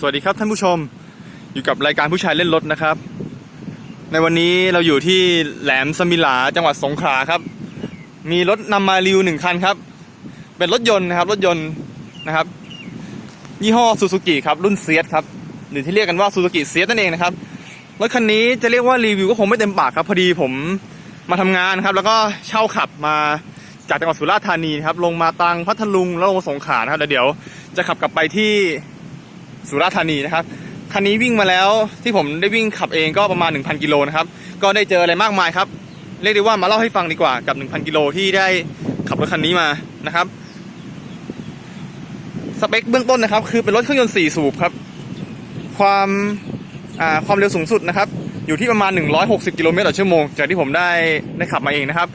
สวัสดีครับท่านผู้ชมอยู่กับรายการผู้ชายเล่นรถนะครับ ในวันนี้เราอยู่ที่แหลมสมิลาจังหวัดสงขลาครับ มีรถนำมารีวิวหนึ่งคันครับ เป็นรถยนต์นะครับรถยนต์นะครับ ยี่ห้อซูซูกิครับรุ่นเซียสครับหรือที่เรียกกันว่าซูซูกิเซียสนั่นเองนะครับรถคันนี้จะเรียกว่ารีวิวก็คงไม่เต็มปากครับพอดีผมมาทำงานครับ แล้วก็เช่าขับมาจากจังหวัดสุราษฎร์ธานีครับลงมาตังพัทลุงแล้วลงสงขลาครับแล้วเดี๋ยวจะขับกลับไปที่ สุราษฎร์ธานีนะครับคันนี้วิ่งมาแล้วที่ผมได้วิ่งขับเองก็ประมาณ 1,000 กิโลนะครับก็ได้เจออะไรมากมายครับเรียกได้ว่ามาเล่าให้ฟังดีกว่ากับ 1,000 กิโลที่ได้ขับรถคันนี้มานะครับสเปคเบื้องต้นนะครับ คือเป็นรถเครื่องยนต์4สูบครับ ความความเร็วสูงสุดนะครับ อยู่ที่ประมาณ 160 กิโลเมตรต่อชั่วโมง จากที่ผมได้ได้ขับมาเองนะครับ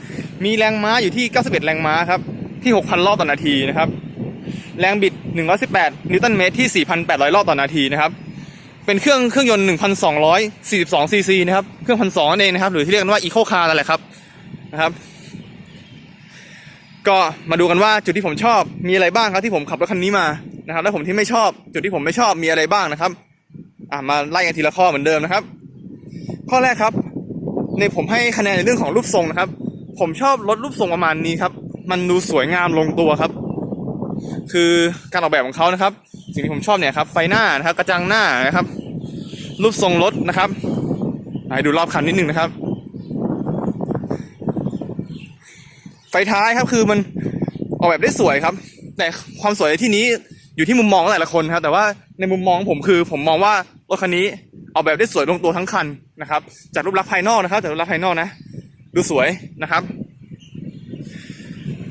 มีแรงม้าอยู่ที่ 91 แรงม้าครับ ที่ 6,000 รอบต่อนาทีนะครับ แรงบิด 118 นิวตันเมตรที่ 4,800 รอบต่อนาทีนะครับ เป็นเครื่องเครื่องยนต์ 1,242ซีซีนะครับ เครื่องพันสองนั่นเองนะครับ หรือที่เรียกกันว่าอีโคคาร์นั่นแหละครับนะครับ ก็มาดูกันว่าจุดที่ผมชอบมีอะไรบ้างครับที่ผมขับรถคันนี้มานะครับ แล้วผมที่ไม่ชอบจุดที่ผมไม่ชอบมีอะไรบ้างนะครับ อะมาไล่กันทีละข้อเหมือนเดิมนะครับ ข้อแรกครับ ในผมให้คะแนนในเรื่องของรูปทรงนะครับ ผมชอบรถรูปทรงประมาณนี้ครับ มันดูสวยงามลงตัวครับ คือการออกแบบของเขานะครับ สิ่งที่ผมชอบเนี่ยครับไฟหน้านะครับกระจังหน้านะครับ รูปทรงรถนะครับให้ดูรอบคันนิดนึงนะครับ ไฟท้ายครับคือมันออกแบบได้สวยครับ แต่ความสวยในที่นี้อยู่ที่มุมมองแต่ละคนครับ แต่ว่าในมุมมองผมคือ ผมมองว่ารถคันนี้ออกแบบได้สวยลงตัวทั้งคันนะครับ จากรูปลักษณ์ภายนอกนะครับ จากรูปลักษณ์ภายนอกนะ ดูสวยนะครับ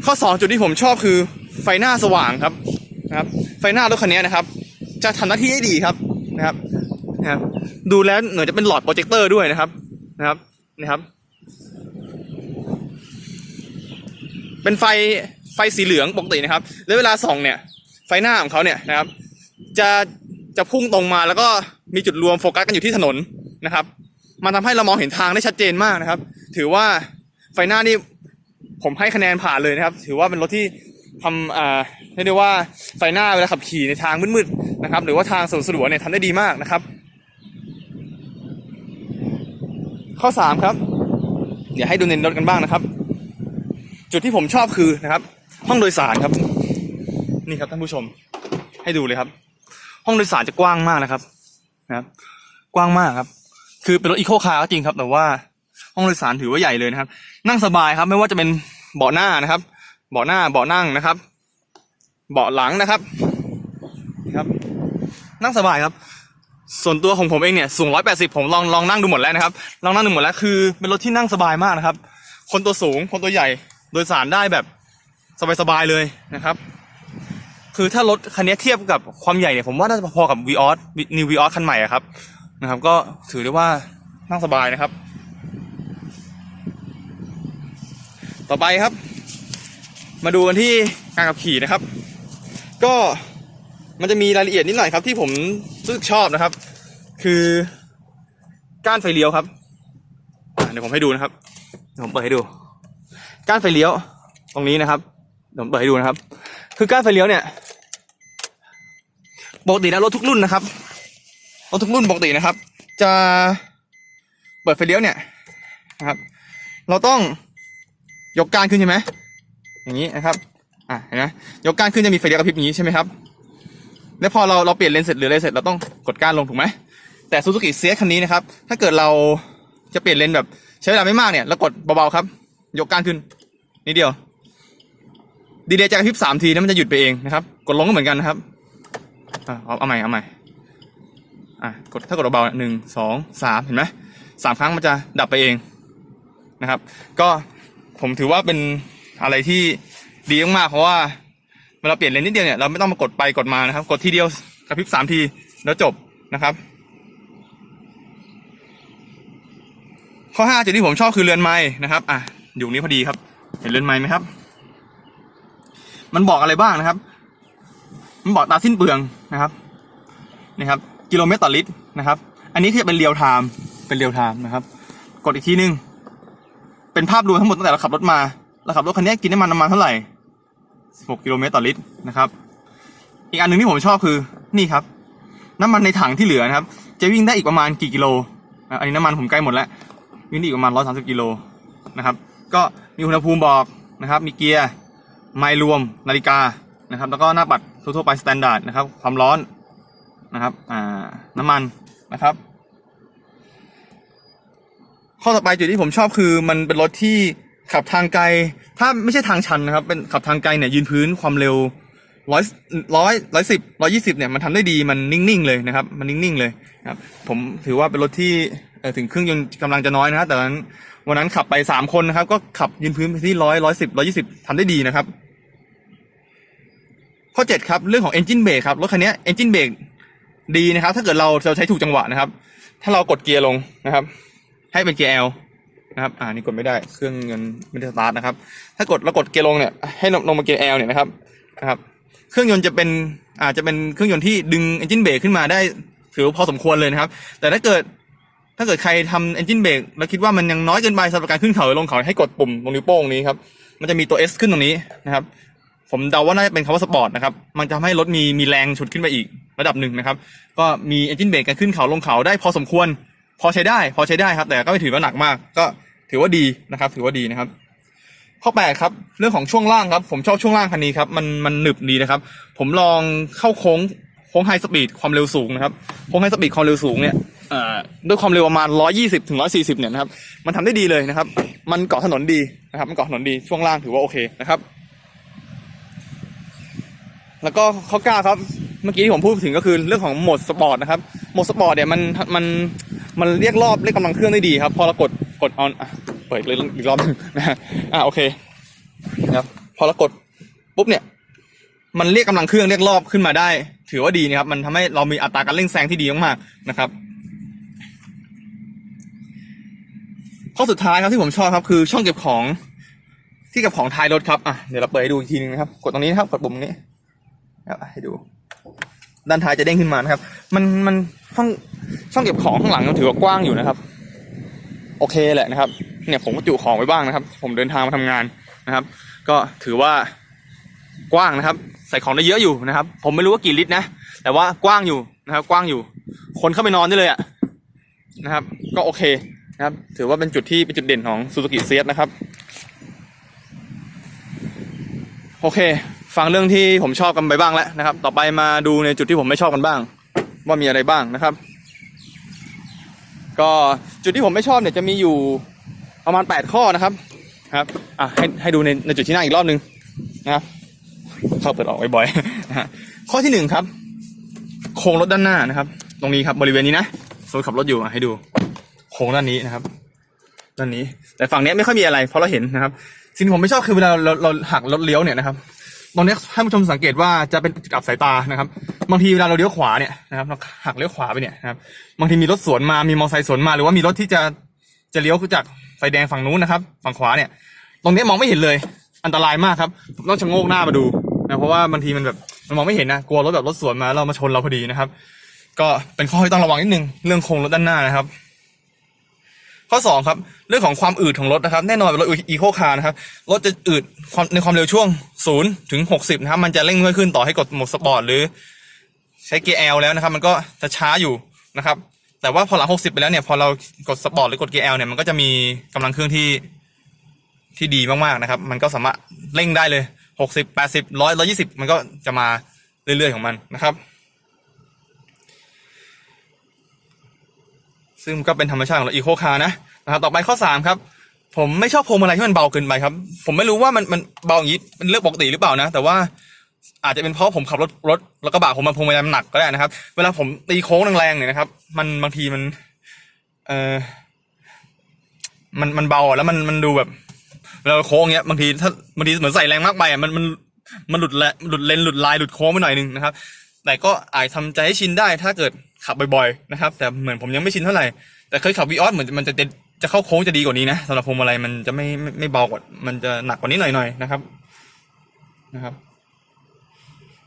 ข้อสองจุดที่ผมชอบคือ ไฟหน้าสว่างครับนะครับ ไฟหน้ารถคันนี้นะครับ จะทำหน้าที่ได้ดีครับนะครับนะครับดูแล้วเหมือนจะเป็นหลอดโปรเจคเตอร์ด้วยนะครับนะครับนะครับเป็นไฟไฟสีเหลืองปกตินะครับ แล้วเวลาส่องเนี่ย ไฟหน้าของเขาเนี่ยนะครับ จะจะพุ่งตรงมาแล้วก็มีจุดรวมโฟกัสกันอยู่ที่ถนนนะครับ มันทำให้เรามองเห็นทางได้ชัดเจนมากนะครับ ถือว่าไฟหน้านี่ผมให้คะแนนผ่านเลยนะครับ ถือว่าเป็นรถที่ ทำอ่าเรียกได้ว่าไฟหน้าเวลาขับขี่ในทางมืดๆนะครับ หรือว่าทางสวนสะดวกเนี่ยทำได้ดีมากนะครับ ข้อสามครับ เดี๋ยวให้ดูในรถกันบ้างนะครับ จุดที่ผมชอบคือนะครับ ห้องโดยสารครับ นี่ครับท่านผู้ชม ให้ดูเลยครับ ห้องโดยสารจะกว้างมากนะครับนะครับ กว้างมากครับ คือเป็นรถอีโคคาร์ก็จริงครับ แต่ว่าห้องโดยสารถือว่าใหญ่เลยนะครับ นั่งสบายครับ ไม่ว่าจะเป็นเบาะหน้านะครับ เบาะหน้าเบาะนั่งนะครับ เบาะหลังนะครับนี่ครับ นั่งสบายครับ ส่วนตัวของผมเองเนี่ยสูง 180 ผมลองลองนั่งดูหมดแล้วนะครับ ลองนั่งดูหมดแล้วคือ เป็นรถที่นั่งสบายมากนะครับ คนตัวสูงคนตัวใหญ่โดยสารได้แบบสบายๆเลยนะครับ คือถ้ารถคันนี้เทียบกับความใหญ่เนี่ยผมว่าน่าจะพอๆกับ v ีออสนิววีออสคันใหม่อะครับนะครับ ก็ถือได้ว่านั่งสบายนะครับ ต่อไปครับ มาดูกันที่การขับขี่นะครับ ก็มันจะมีรายละเอียดนิดหน่อยครับ ที่ผมรู้สึกชอบนะครับ คือก้านไฟเลี้ยวครับเดี๋ยวผมให้ดูนะครับเดี๋ยวผมเปิดให้ดู ก้านไฟเลี้ยวตรงนี้นะครับเดี๋ยวผมเปิดให้ดูนะครับ คือก้านไฟเลี้ยวเนี่ยปกติแล้วรถทุกรุ่นนะครับรถทุกรุ่นปกตินะครับ จะเปิดไฟเลี้ยวเนี่ยนะครับ เราต้องยกก้านขึ้นใช่ไหม อย่างนี้นะครับ อะเห็นไหมยกก้านขึ้นจะมีไฟเลี้ยวกระพริบอย่างนี้ใช่ไหมครับ แล้วพอเราเราเปลี่ยนเลนเสร็จหรืออะไรเสร็จเราต้องกดก้านลงถูกไหมแต่ซูซูกิเซียคันนี้นะครับ ถ้าเกิดเราจะเปลี่ยนเลนแบบใช้เวลาไม่มากเนี่ยเรากดเบาๆครับ ยกก้านขึ้นนิดเดียว ดีเลย์จะกระพริบสามทีแล้วมันจะหยุดไปเองนะครับ กดลงก็เหมือนกันนะครับอะเอาเอาใหม่เอาใหม่อะกดถ้ากดเบาๆหนึ่งสองสามเห็นไหมสามครั้งมันจะดับไปเองนะครับ ก็ผมถือว่าเป็น อะไรที่ดีมากๆเพราะว่าเวลาเปลี่ยนเลนนิดเดียวเนี่ยเราไม่ต้องมากดไปกดมานะครับ กดทีเดียวกระพริบสามทีแล้วจบนะครับ ข้อห้าจุดที่ผมชอบคือเรือนไม้นะครับอะอยู่นี้พอดีครับ เห็นเรือนไม้ไหมครับ มันบอกอะไรบ้างนะครับ มันบอกตาสิ้นเปลืองนะครับนะครับ กิโลเมตรต่อลิตรนะครับ อันนี้คือเป็นเรียลไทม์เป็นเรียลไทม์นะครับ กดอีกทีนึงเป็นภาพรวมทั้งหมดตั้งแต่เราขับรถมา เราขับรถคันนี้กินน้ำมันประมาณเท่าไหร่ 16 กิโลเมตรต่อลิตรนะครับ อีกอันหนึ่งที่ผมชอบคือนี่ครับ น้ำมันในถังที่เหลือนะครับ จะวิ่งได้อีกประมาณกี่กิโล อันนี้น้ำมันผมใกล้หมดแล้ว วิ่งได้อีกประมาณ 130 กิโลนะครับ ก็มีอุณหภูมิบอกนะครับ มีเกียร์ ไมล์รวม นาฬิกา นะครับ แล้วก็หน้าปัดทั่วๆไปสแตนดาร์ดนะครับ ความร้อนนะครับ อ่า น้ำมันนะครับ ข้อต่อไปจุดที่ผมชอบคือมันเป็นรถที่ ขับทางไกล ถ้าไม่ใช่ทางชันนะครับ เป็นขับทางไกลเนี่ยยืนพื้นความเร็วร้อยร้อยร้อยสิบร้อยี่สิบเนี่ยมันทำได้ดีมันนิ่งๆเลยนะครับ มันนิ่งๆเลยครับ ผมถือว่าเป็นรถที่ถึงเครื่องยนต์กำลังจะน้อยนะครับแต่วันนั้นวันนั้นขับไปสามคนนะครับ ก็ขับยืนพื้นไปที่ร้อยร้อยสิบร้อยี่สิบทำได้ดีนะครับ ข้อเจ็ดครับเรื่องของ engine brake ครับรถคันนี้ engine brake ดีนะครับ ถ้าเกิดเราเราใช้ถูกจังหวะนะครับ ถ้าเรากดเกียร์ลงนะครับ ให้เป็นเกียร์ L นะครับ อ่านี่กดไม่ได้ เครื่องเงินไม่ได้สตาร์ทนะครับ ถ้ากดเรากดเกียร์ลงเนี่ย ให้ลงลงมาเกียร์ L เนี่ยนะครับ นะครับ เครื่องยนต์จะเป็นอาจจะเป็นเครื่องยนต์ที่ดึง engine brake ขึ้นมาได้ถือพอสมควรเลยนะครับ แต่ถ้าเกิด ถ้าเกิดใครทำ engine brake แล้วคิดว่ามันยังน้อยเกินไปสำหรับการขึ้นเขาหรือลงเขาให้กดปุ่มตรงนิ้วโป้งนี้ครับ มันจะมีตัว S ขึ้นตรงนี้นะครับ ผมเดาว่าน่าจะเป็นคำว่าสปอร์ตนะครับ มันจะทำให้รถมีมีแรงฉุดขึ้นไปอีกระดับหนึ่งนะครับ ก็มี engine brake การขึ้นเขาลงเขาได้พอสมควร พอใช้ได้ พอใช้ได้ครับ แต่ก็ไม่ถือว่าหนักมาก ก็ถือว่าดีนะครับ ถือว่าดีนะครับ ข้อแปดครับ เรื่องของช่วงล่างครับ ผมชอบช่วงล่างคันนี้ครับ มันมันหนึบดีนะครับ ผมลองเข้าโค้งโค้งไฮสปีดความเร็วสูงนะครับ โค้งไฮสปีดความเร็วสูงเนี่ยเอ่อด้วยความเร็วประมาณ 120ถึง140 เนี่ยนะครับ มันทำได้ดีเลยนะครับ มันเกาะถนนดีนะครับ มันเกาะถนนดี ช่วงล่างถือว่าโอเคนะครับ แล้วก็ข้อเก้าครับ เมื่อกี้ที่ผมพูดถึงก็คือเรื่องของโหมดสปอร์ตนะครับโหมดสปอร์ตเนี่ยมันมันมันเรียกรอบเรียกกำลังเครื่องได้ดีครับ พอเรากดกดออนเปิดเลยอีกรอบหนึงนะฮะอ่าโอเคนะครับพอเรากดปุ๊บเนี่ย มันเรียกกำลังเครื่องเรียกรอบขึ้นมาได้ ถือว่าดีนะครับ มันทำให้เรามีอัตราการเร่งแซงที่ดีมากๆนะครับ ข้อสุดท้ายครับที่ผมชอบครับคือช่องเก็บของที่เก็บของท้ายรถครับอะเดี๋ยวเราเปิดให้ดูอีกทีนึงนะครับ กดตรงนี้นะครับกดปุ่มนี้ครับให้ดู ด้านท้ายจะเด้งขึ้นมานะครับ มันมันช่องช่องเก็บของข้างหลังมันถือว่ากว้างอยู่นะครับ โอเคแหละนะครับ เนี่ยผมก็จุของไว้บ้างนะครับ ผมเดินทางมาทำงานนะครับ ก็ถือว่ากว้างนะครับ ใส่ของได้เยอะอยู่นะครับ ผมไม่รู้ว่ากี่ลิตรนะ แต่ว่ากว้างอยู่นะครับ กว้างอยู่ คนเข้าไปนอนได้เลยอะนะครับ ก็โอเคนะครับ ถือว่าเป็นจุดที่เป็นจุดเด่นของซูซูกิเซียสนะครับ โอเค ฟังเรื่องที่ผมชอบกันไปบ้างแล้วนะครับ ต่อไปมาดูในจุดที่ผมไม่ชอบกันบ้าง ว่ามีอะไรบ้างนะครับ ก็จุดที่ผมไม่ชอบเนี่ยจะมีอยู่ประมาณ 8 ข้อนะครับครับอะให้ให้ดูในในจุดที่นั่งอีกรอบนึงนะครับเข้าเปิดออกบ่อยๆข้อที่หนึ่งครับ โครงรถด้านหน้านะครับ ตรงนี้ครับบริเวณนี้นะสมมติขับรถอยู่อะให้ดูโครงด้านนี้นะครับ ด้านนี้ แต่ฝั่งนี้ไม่ค่อยมีอะไรเพราะเราเห็นนะครับ สิ่งที่ผมไม่ชอบคือเวลาเราเราเราหักรถเลี้ยวเนี่ยนะครับ ตรงนี้ให้ผู้ชมสังเกตว่าจะเป็นจุดอับสายตานะครับ บางทีเวลาเราเลี้ยวขวาเนี่ยนะครับเราหักเลี้ยวขวาไปเนี่ยนะครับบางทีมีรถสวนมามีมอเตอร์ไซค์สวนมาหรือว่ามีรถที่จะจะเลี้ยวจากไฟแดงฝั่งนู้นนะครับ ฝั่งขวาเนี่ย ตรงนี้มองไม่เห็นเลย อันตรายมากครับต้องชะโงกหน้ามาดูนะเพราะว่าบางทีมันแบบมันมองไม่เห็นนะกลัวรถแบบรถสวนมาเรามาชนเราพอดีนะครับ ก็เป็นข้อที่ต้องระวังนิดนึงเรื่องโครงรถด้านหน้านะครับ ข้อสองครับเรื่องของความอืดของรถนะครับ แน่นอนเป็นรถอีโคคาร์นะครับรถจะอืดในความเร็วช่วงศูนย์ถึงหกสิบนะครับมันจะเร่งไม่ค่อยขึ้นต่อให้กดโหมดสปอร์ตหรือ ใช้เกียร์ L แล้วนะครับ มันก็จะช้าอยู่นะครับ แต่ว่าพอหลังหกสิบไปแล้วเนี่ยพอเรากดสปอร์ตหรือกดเกียร์ L เนี่ยมันก็จะมีกำลังเครื่องที่ที่ดีมากๆนะครับ มันก็สามารถเร่งได้เลยหกสิบแปดสิบร้อยร้อยี่สิบมันก็จะมาเรื่อยๆของมันนะครับ ซึ่งก็เป็นธรรมชาติของรถอีโคคาร์นะนะครับต่อไปข้อสามครับ ผมไม่ชอบพวงมาลัยที่มันเบาเกินไปครับ ผมไม่รู้ว่ามันมันเบาอย่างนี้เป็นเรื่องปกติหรือเปล่านะ แต่ว่าอาจจะเป็นเพราะผมขับรถรถแล้วก็บะผมมันพวงมาลัยมันหนักก็ได้นะครับ เวลาผมตีโค้งแรงๆเนี่ยนะครับ มันบางทีมัน เออมันมันเบาแล้วมันมันดูแบบเวลาโค้งเงี้ยบางทีถ้าบางทีเหมือนใส่แรงมากไปอะมันมันมันหลุดแลหลุดเลนหลุดลายหลุดโค้งไปหน่อยนึงนะครับ แต่ก็อาจทำใจให้ชินได้ถ้าเกิด ขับบ่อยๆนะครับ แต่เหมือนผมยังไม่ชินเท่าไหร่แต่เคยขับวีออสเหมือนมันจะจะจะเข้าโค้งจะดีกว่านี้นะสำหรับพวงมาลัยมันจะไม่ไม่ไม่เบากว่ามันจะหนักกว่านี้หน่อยๆนะครับนะครับ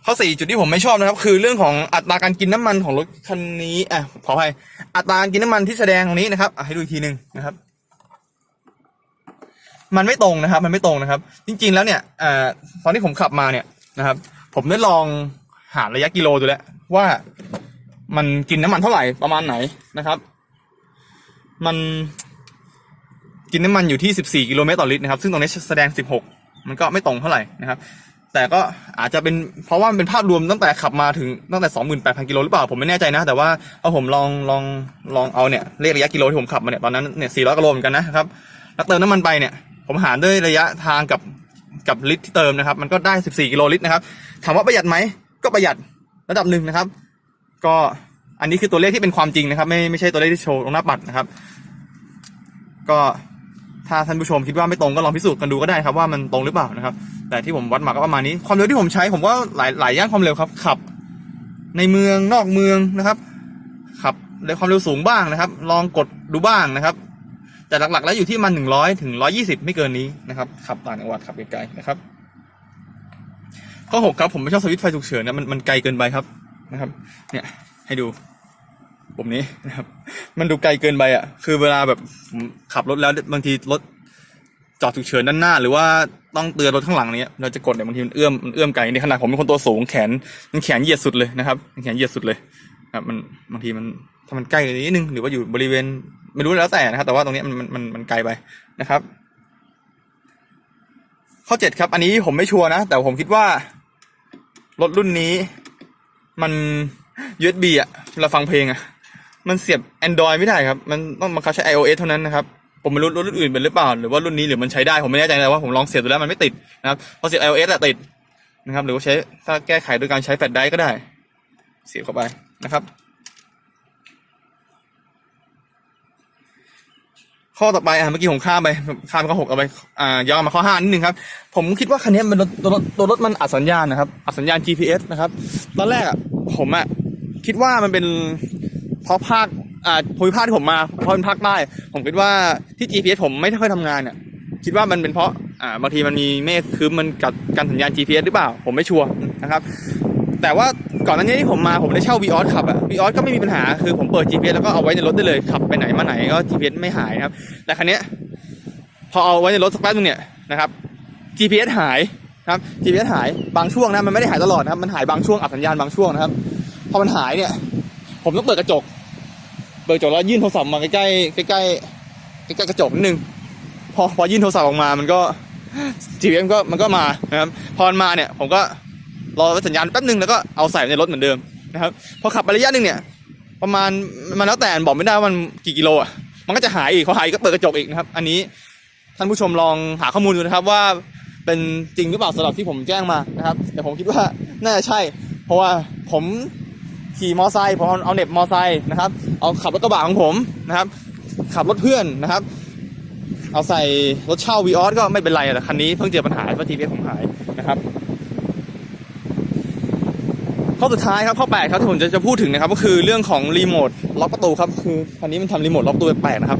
ข้อสี่จุดที่ผมไม่ชอบนะครับ คือเรื่องของอัตราการกินน้ำมันของรถคันนี้อะขออภัยอัตราการกินน้ำมันที่แสดงตรงนี้นะครับให้ดูอีกทีหนึ่งนะครับ มันไม่ตรงนะครับ มันไม่ตรงนะครับ จริง ๆ แล้วเนี่ยเอ่อตอนที่ผมขับมาเนี่ยนะครับ ผมได้ลองหาระยะกิโลดูแล้วว่า มันกินน้ำมันเท่าไหร่ประมาณไหนนะครับ มันกินน้ำมันอยู่ที่ 14 กิโลเมตรต่อลิตรนะครับ ซึ่งตรงนี้แสดง 16 มันก็ไม่ตรงเท่าไหร่นะครับ แต่ก็อาจจะเป็นเพราะว่ามันเป็นภาพรวมตั้งแต่ขับมาถึงตั้งแต่ 28,000 กิโลหรือเปล่า ผมไม่แน่ใจนะ แต่ว่าเอาผมลองลองลองเอาเนี่ยเลขระยะกิโลที่ผมขับมาเนี่ยตอนนั้นเนี่ย 400 กิโลเหมือนกันนะครับ แล้วเติมน้ำมันไปเนี่ย ผมหารด้วยระยะทางกับกับลิตรที่เติมนะครับ มันก็ได้ 14 กิโลลิตรนะครับ ถามว่าประหยัดไหม ก็ประหยัดระดับหนึ่งนะครับ ก็อันนี้คือตัวเลขที่เป็นความจริงนะครับ ไม่ไม่ใช่ตัวเลขที่โชว์ตรงหน้าปัดนะครับ ก็ถ้าท่านผู้ชมคิดว่าไม่ตรงก็ลองพิสูจน์กันดูก็ได้ครับว่ามันตรงหรือเปล่านะครับ แต่ที่ผมวัดมาก็ประมาณนี้ ความเร็วที่ผมใช้ผมว่าหลายหลายย่านความเร็วครับ ขับ ในเมืองนอกเมืองนะครับ ขับในความเร็วสูงบ้างนะครับ ลองกดดูบ้างนะครับ แต่หลักๆ แล้วอยู่ที่มันหนึ่งร้อยถึงร้อยี่สิบไม่เกินนี้นะครับ ขับต่างจังหวัดขับไกลๆนะครับ ข้อหกครับผมไม่ชอบสวิตช์ไฟฉุกเฉินนะมันมันไกลเกินไปครับ นะครับ เนี่ยให้ดูปุ่มนี้นะครับ มันดูไกลเกินไปอะ คือเวลาแบบขับรถแล้วบางทีรถจอดฉุกเฉินด้านหน้า หรือว่าต้องเตือนรถข้างหลังเนี้ยเราจะกดเนี่ยบางทีมันเอื้อมมันเอื้อมไกลในขนาดผมเป็นคนตัวสูงแขนมันแขนเหยียดสุดเลยนะครับแขนเหยียดสุดเลยครับมันบางทีมันถ้ามันใกล้นิดนึงหรือว่าอยู่บริเวณไม่รู้แล้วแต่นะครับ แต่ว่าตรงเนี้ยมันมันมันไกลไปนะครับ ข้อเจ็ดครับ อันนี้ผมไม่ชัวร์นะ แต่ผมคิดว่ารถรุ่นนี้ มัน USB อะเราฟังเพลงอะ มันเสียบ Android ไม่ได้ครับ มันต้องบังคับใช้ iOS เท่านั้นนะครับ ผมไม่รู้รุ่นอื่นเป็นหรือเปล่า หรือว่ารุ่นนี้หรือมันใช้ได้ ผมไม่แน่ใจแต่ว่าผมลองเสียบดูแล้วมันไม่ติดนะครับ พอเสียบ iOS อะติดนะครับ หรือว่าใช้ถ้าแก้ไขโดยการใช้แฟลชไดรฟ์ก็ได้ เสียบเข้าไปนะครับ ข้อต่อไปอะเมื่อกี้ผมข้ามไปข้ามข้อหกเอาไปอ่าย้อนมาข้อห้านิดนึงครับ ผมคิดว่าคันนี้มันตัวรถตัวรถมันอัดสัญญาณนะครับอัดสัญญาณ GPS นะครับ ตอนแรกอะผมอะคิดว่ามันเป็นเพราะภาคอ่าภูมิภาคที่ผมมาเพราะเป็นภาคใต้ผมคิดว่าที่ GPS ผมไม่ค่อยทำงานอะคิดว่ามันเป็นเพราะอ่าบางทีมันมีเมฆคือมันกัดการสัญญาณ GPS หรือเปล่า ผมไม่ชัวร์นะครับ แต่ว่าก่อนหน้านี้ที่ผมมาผมได้เช่า v ีออสขับอะ v ีออสก็ไม่มีปัญหาคือผมเปิด GPS แล้วก็เอาไว้ในรถได้เลยขับไปไหนมาไหนก็ GPS ไม่หายนะครับแต่คันนี้พอเอาไว้ในรถสักแป๊บนึงเนี่ยนะครับ GPS หายนะครับ GPS หายบางช่วงนะมันไม่ได้หายตลอดนะครับมันหายบางช่วงอับสัญญาณบางช่วงนะครับพอมันหายเนี่ย ผมต้องเปิดกระจก เปิดกระจกแล้วยื่นโทรศัพท์มาใกล้ใกล้ใกล้ใกล้ใกล้กระจกนิดนึงพอพอยื่นโทรศัพท์ออกมามันก็ GPS ก็มันก็มานะครับพอมันมาเนี่ยผมก็ รอสัญญาณแป๊บนึงแล้วก็เอาใส่ในรถเหมือนเดิมนะครับพอขับไประยะหนึ่งเนี่ย ประมาณมันแล้วแต่บอกไม่ได้ว่ามันกี่กิโลอะมันก็จะหายอีกพอหายก็เปิดกระจกอีกนะครับ อันนี้ท่านผู้ชมลองหาข้อมูลดูนะครับว่าเป็นจริงหรือเปล่าสำหรับที่ผมแจ้งมานะครับ แต่ผมคิดว่าน่าจะใช่ เพราะว่าผมขี่มอไซค์ผมเอาเน็บมอไซค์นะครับ เอาขับรถกระบะของผมนะครับ ขับรถเพื่อนนะครับ เอาใส่รถเช่าวีออสก็ไม่เป็นไรแต่คันนี้เพิ่งเจอปัญหาเพราะทีพีผมหายนะครับ ข้อสุดท้ายครับข้อ8ครับที่ผมจะจะพูดถึงนะครับก็คือเรื่องของรีโมทล็อกประตูครับคือคันนี้มันทำรีโมทล็อกประตูแปลกนะครับ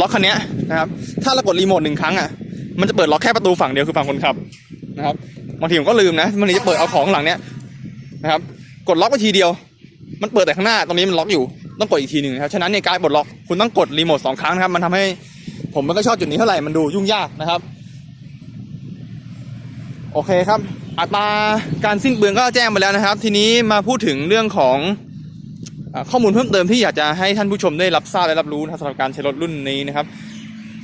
ล็อกคันนี้นะครับถ้าเรากดรีโมทหนึ่งครั้งอะมันจะเปิดล็อกแค่ประตูฝั่งเดียวคือฝั่งคนขับนะครับบางทีผมก็ลืมนะมันจะเปิดเอาของหลังเนี้ยนะครับกดล็อกไปทีเดียว มันเปิดแต่ข้างหน้าตรงนี้มันล็อกอยู่ต้องกดอีกทีหนึ่งนะครับฉะนั้นในการปลดล็อกคุณต้องกดรีโมทสองครั้งนะครับมันทำให้ผมไม่ก็ชอบจุดนี้เท่าไหร่มันดูยุ่งยากนะครับ โอเคครับ อัตราการสิ้นเปลืองก็แจ้งไปแล้วนะครับ ทีนี้มาพูดถึงเรื่องของข้อมูลเพิ่มเติมที่อยากจะให้ท่านผู้ชมได้รับทราบและรับรู้สำหรับการใช้รถรุ่นนี้นะครับ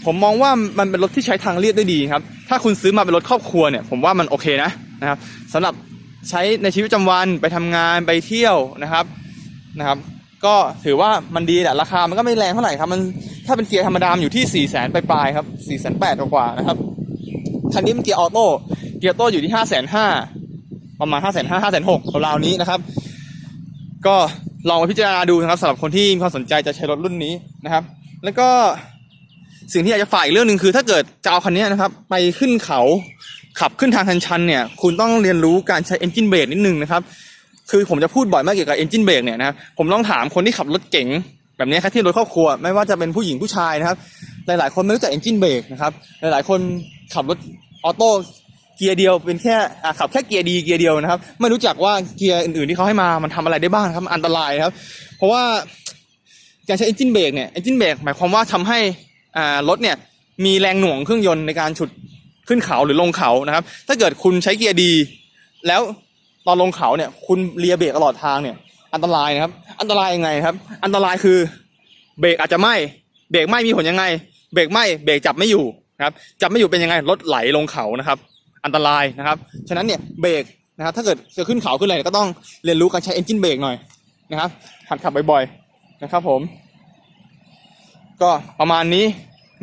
ผมมองว่ามันเป็นรถที่ใช้ทางเลียบได้ดีครับ ถ้าคุณซื้อมาเป็นรถครอบครัวเนี่ยผมว่ามันโอเคนะนะครับสำหรับใช้ในชีวิตประจำวันไปทำงานไปเที่ยวนะครับนะครับ ก็ถือว่ามันดีแหละราคามันก็ไม่แรงเท่าไหร่ครับมันถ้าเป็นเกียร์ธรรมดามอยู่ที่4ี่แสนปลายๆครับสี่แสนแปดกว่านะครับคันนี้เป็นเกียร์ออโต้ กียร์โต้อยู่ที่ห้าแสนห้าประมาณห้าแสนห้าห้าแสนหกราวๆนี้นะครับ ก็ลองมาพิจารณาดูนะครับสำหรับคนที่มีความสนใจจะใช้รถรุ่นนี้นะครับ แล้วก็สิ่งที่อยากจะฝากอีกเรื่องหนึ่งคือ ถ้าเกิดจะเอาคันนี้นะครับ ไปขึ้นเขาขับขึ้นทางชันเนี่ย คุณต้องเรียนรู้การใช้ engine brake นิดนึงนะครับ คือผมจะพูดบ่อยมากเกี่ยวกับ engine brake เนี่ยนะครับผมต้องถามคนที่ขับรถเก๋งแบบนี้ครับที่รถครอบครัวไม่ว่าจะเป็นผู้หญิงผู้ชายนะครับ หลาย ๆ คนไม่รู้จัก engine brake นะครับหลาย ๆ คนขับรถออโต้ เกียร์เดียวเป็นแค่อ่าขับแค่เกียร์ดีเกียร์เดียวนะครับ ไม่รู้จักว่าเกียร์อื่นๆที่เขาให้มามันทำอะไรได้บ้างครับอันตรายครับ เพราะว่าการใช้ engine brake เนี่ย engine brake หมายความว่าทำให้อ่ารถเนี่ยมีแรงหน่วงเครื่องยนต์ในการฉุดขึ้นเขาหรือลงเขานะครับ ถ้าเกิดคุณใช้เกียร์ดี แล้วตอนลงเขาเนี่ย คุณเลียเบรกตลอดทางเนี่ย อันตรายนะครับ อันตรายยังไงครับ อันตรายคือเบรกอาจจะไหม้เบรกไหม้มีผลยังไง เบรกไหม้เบรกจับไม่อยู่ครับ จับไม่อยู่เป็นยังไงรถไหลลงเขานะครับ อันตรายนะครับ ฉะนั้นเนี่ยเบรกนะครับถ้าเกิดจะขึ้นเขาขึ้นอะไรก็ต้องเรียนรู้การใช้เอนจินเบรกหน่อยนะครับหัดขับบ่อยๆนะครับผม ก็ประมาณนี้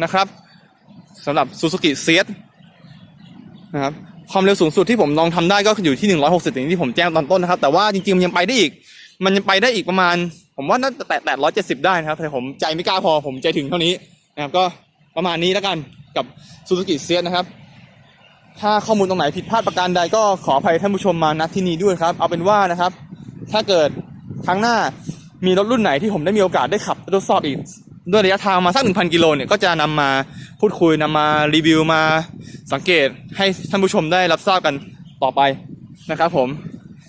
นะครับสำหรับ Suzuki s ซ t นะครับความเร็วสูงสุดที่ผมลองทำได้ก็อยู่ที่ 160อย่างที่ผมแจ้งตอนต้นนะครับ แต่ว่าจริงๆ มันยังไปได้อีก มันยังไปได้อีกประมาณ ผมว่าน่าจะแตะแตะ170ได้นะครับ แต่ผมใจไม่กล้าพอผมใจถึงเท่านี้นะครับ ก็ประมาณนี้แล้วกันกับ Suzuki s ซ t นะครับ ถ้าข้อมูลตรงไหนผิดพลาดประการใดก็ขออภัยท่านผู้ชมมาณที่นี้ด้วยครับ เอาเป็นว่านะครับ ถ้าเกิดครั้งหน้ามีรถรุ่นไหนที่ผมได้มีโอกาสได้ขับทดสอบอีกด้วยระยะทางมาสักหนึ่งพันกิโลเนี่ยก็จะนำมาพูดคุยนำมารีวิวมาสังเกตให้ท่านผู้ชมได้รับทราบกันต่อไปนะครับผม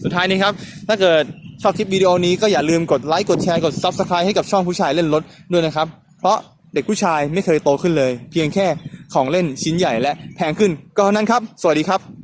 สุดท้ายนี้ครับ ถ้าเกิดชอบคลิปวิดีโอนี้ก็อย่าลืมกดไลค์กดแชร์กด Subscribe ให้กับช่องผู้ชายเล่นรถด้วยนะครับ เพราะ เด็กผู้ชายไม่เคยโตขึ้นเลย เพียงแค่ของเล่นชิ้นใหญ่และแพงขึ้นก็เท่านั้นครับ สวัสดีครับ